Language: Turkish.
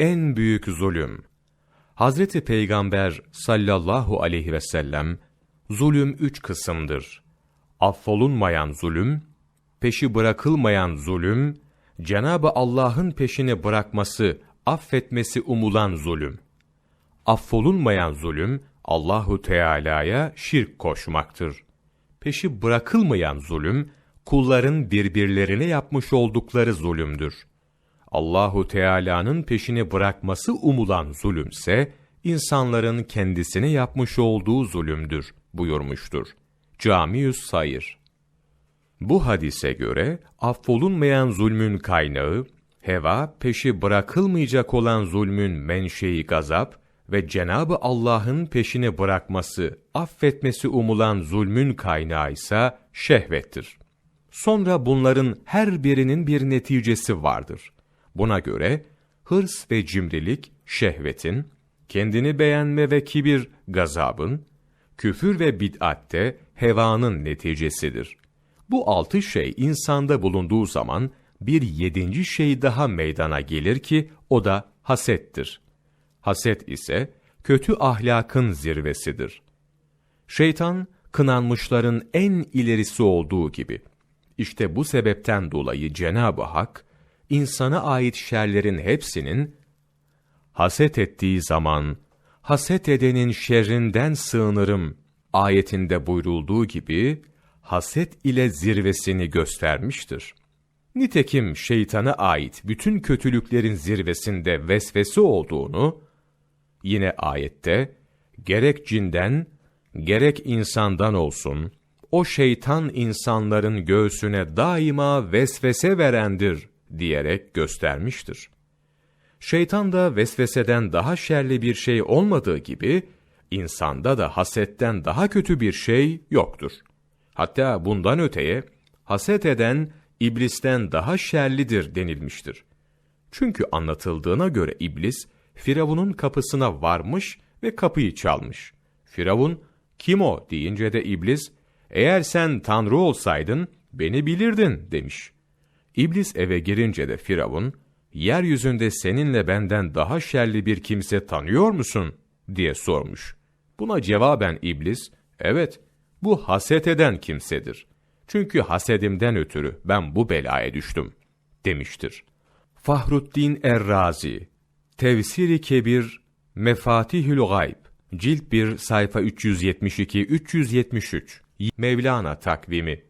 en büyük zulüm. Hazreti Peygamber sallallahu aleyhi ve sellem, zulüm üç kısımdır. Affolunmayan zulüm, peşi bırakılmayan zulüm, Cenabı Allah'ın peşini bırakması, affetmesi umulan zulüm. Affolunmayan zulüm, Allahu Teala'ya şirk koşmaktır. Peşi bırakılmayan zulüm, kulların birbirlerine yapmış oldukları zulümdür. Allahu Teala'nın peşini bırakması umulan zulümse, insanların kendisine yapmış olduğu zulümdür buyurmuştur. Camiüs Sayır Bu hadise göre, affolunmayan zulmün kaynağı, heva, peşi bırakılmayacak olan zulmün menşei gazap ve Cenabı Allah'ın peşini bırakması, affetmesi umulan zulmün kaynağı ise şehvettir. Sonra bunların her birinin bir neticesi vardır. Buna göre hırs ve cimrilik şehvetin, kendini beğenme ve kibir gazabın, küfür ve bid'atte hevanın neticesidir. Bu altı şey insanda bulunduğu zaman bir yedinci şey daha meydana gelir ki o da hasettir. Haset ise kötü ahlakın zirvesidir. Şeytan kınanmışların en ilerisi olduğu gibi. İşte bu sebepten dolayı Cenab-ı Hak insana ait şerlerin hepsinin haset ettiği zaman haset edenin şerrinden sığınırım ayetinde buyrulduğu gibi haset ile zirvesini göstermiştir. Nitekim şeytana ait bütün kötülüklerin zirvesinde vesvese olduğunu, yine ayette, gerek cinden, gerek insandan olsun, o şeytan insanların göğsüne daima vesvese verendir diyerek göstermiştir. Şeytan da vesveseden daha şerli bir şey olmadığı gibi, insanda da hasetten daha kötü bir şey yoktur. Hatta bundan öteye, haset eden, iblisten daha şerlidir denilmiştir. Çünkü anlatıldığına göre iblis, Firavun'un kapısına varmış ve kapıyı çalmış. Firavun, kim o deyince de iblis, eğer sen tanrı olsaydın, beni bilirdin demiş. İblis eve girince de Firavun, yeryüzünde seninle benden daha şerli bir kimse tanıyor musun? diye sormuş. Buna cevaben iblis, evet, bu haset eden kimsedir. Çünkü hasedimden ötürü ben bu belaya düştüm, demiştir. Fahruddin Errazi, Tevsiri Kebir, Mefatihül Gayb, Cilt 1, sayfa 372-373, Mevlana takvimi